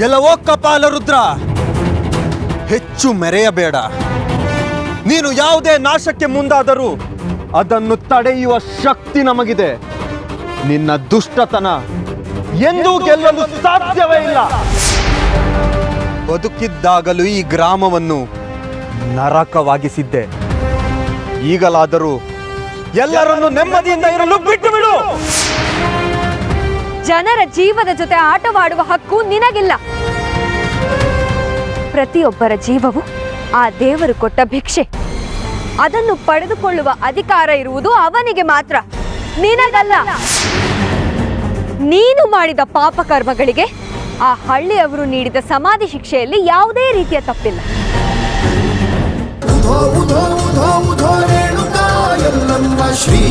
ಎಲ್ಲವೋ ಕಪಾಲ ರುದ್ರ ಹೆಚ್ಚು ಮೆರೆಯಬೇಡ. ನೀನು ಯಾವುದೇ ನಾಶಕ್ಕೆ ಮುಂದಾದರೂ ಅದನ್ನು ತಡೆಯುವ ಶಕ್ತಿ ನಮಗಿದೆ. ನಿನ್ನ ದುಷ್ಟತನ ಎಂದೂ ಗೆಲ್ಲಲು ಸಾಧ್ಯವೇ ಇಲ್ಲ. ಬದುಕಿದ್ದಾಗಲೂ ಈ ಗ್ರಾಮವನ್ನು ನರಕವಾಗಿಸಿದ್ದೆ. ಈಗಲಾದರೂ ಎಲ್ಲರನ್ನು ನೆಮ್ಮದಿಯಿಂದ ಇರಲು ಬಿಟ್ಟು ಬಿಡು. ಜನರ ಜೀವದ ಜೊತೆ ಆಟವಾಡುವ ಹಕ್ಕು ನಿನಗಿಲ್ಲ ಪ್ರತಿಯೊಬ್ಬರ ಜೀವವು ಆ ದೇವರು ಕೊಟ್ಟ ಭಿಕ್ಷೆ ಅದನ್ನು ಪಡೆದುಕೊಳ್ಳುವ ಅಧಿಕಾರ ಇರುವುದು ಅವನಿಗೆ ಮಾತ್ರ ನಿನಗಲ್ಲ ನೀನು ಮಾಡಿದ ಪಾಪ ಕರ್ಮಗಳಿಗೆ ಆ ಹಳ್ಳಿಯವರು ನೀಡಿದ ಸಮಾಧಿ ಶಿಕ್ಷೆಯಲ್ಲಿ ಯಾವುದೇ ರೀತಿಯ ತಪ್ಪಿಲ್ಲ ಶ್ರೀ